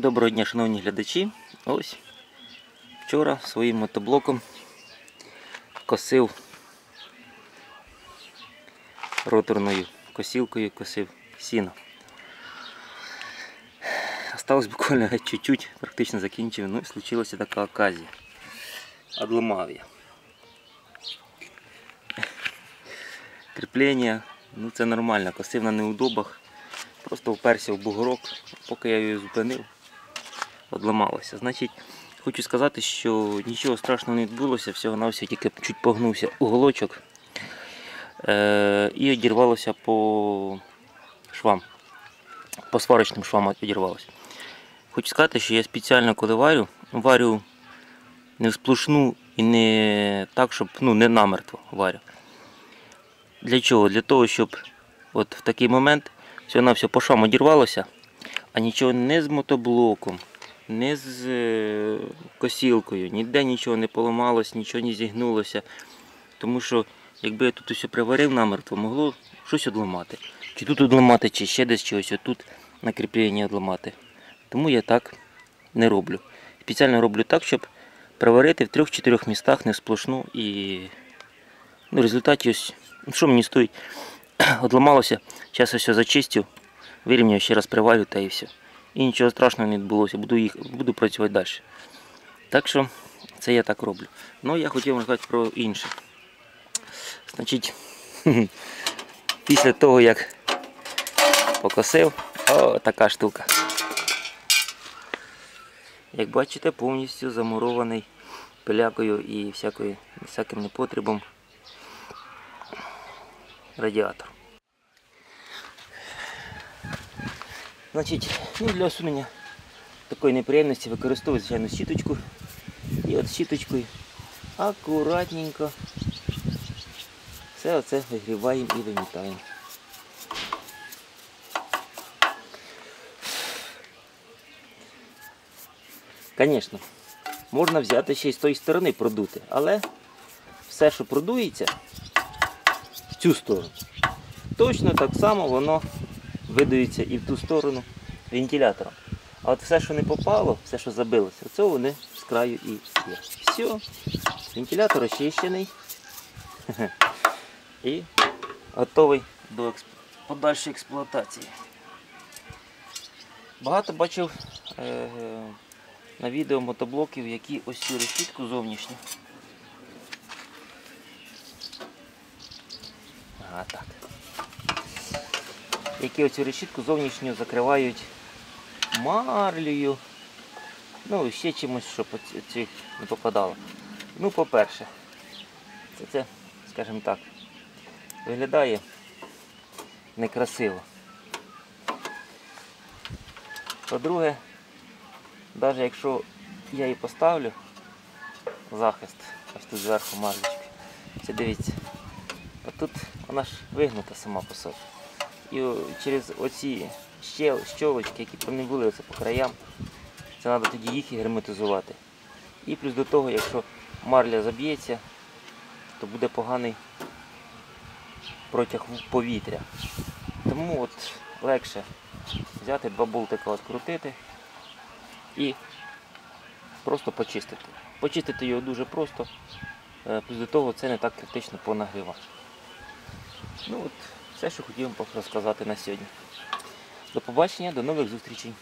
Доброго дня, шановні глядачі. Ось вчора своїм мотоблоком косив роторною косілкою косив сіно. Осталось буквально чуть-чуть, практично закінчив, ну і случилася така оказія. Одломав я. Кріплення, ну це нормально, косив на неудобах. Просто вперся в бугорок, поки я її зупинив, одламалося. Значить, хочу сказати, що нічого страшного не відбулося, всього на все тільки чуть погнувся уголочок е- і одірвалося по швам, по сварочним швам одірвалося. Хочу сказати, що я спеціально коли варю, варю не всплошну і не так, щоб ну, не намертво варю. Для чого? Для того, щоб от в такий момент все на все по швам одірвалося, а нічого не з мотоблоком, не з е, косілкою, ніде нічого не поламалось, нічого не зігнулося. Тому що якби я тут усе приварив намертво, могло щось одламати. Чи тут одламати, чи ще десь чогось, отут на кріплення одламати. Тому я так не роблю. Спеціально роблю так, щоб приварити в трьох-чотирьох містах не сплошну і ну, результаті ось, ну, що мені стоїть, одламалося, зараз все зачистю, вирівняю, ще раз приварю та і все. І нічого страшного не відбулося, буду, їх, буду працювати далі. Так що це я так роблю. Ну я хотів розказати про інше. Значить, після того як покосив, о, така штука. Як бачите, повністю замурований пилякою і всякою, всяким непотребом радіатор. Значить, ну, для усунення такої неприємності використовую звичайно щіточку. І от щіточкою акуратненько все оце вигріваємо і вимітаємо. Звісно, можна взяти ще й з тої сторони продути, але все, що продується в цю сторону, точно так само воно видається і в ту сторону вентилятором. А от все, що не попало, все, що забилося, це вони з краю і є. Все, вентилятор очищений і готовий до подальшої експлуатації. Багато бачив е- на відео мотоблоків, які ось цю решітку зовнішню. Ага, так. Які оцю решітку зовнішню закривають марлею. Ну і ще чимось, щоб оці- ці не попадало. Ну, по-перше, це, це, скажімо так, виглядає некрасиво. По-друге, навіть якщо я її поставлю, захист, ось тут зверху марлечки, це дивіться, а тут вона ж вигнута сама по собі. І через оці щел, щолочки, які пронебули оце по краям, це треба тоді їх і герметизувати. І плюс до того, якщо марля заб'ється, то буде поганий протяг повітря. Тому от легше взяти два болтика, відкрутити і просто почистити. Почистити його дуже просто, е, плюс до того це не так критично по. Ну от, все, що хотів вам розказати на сьогодні. До побачення, до нових зустрічей.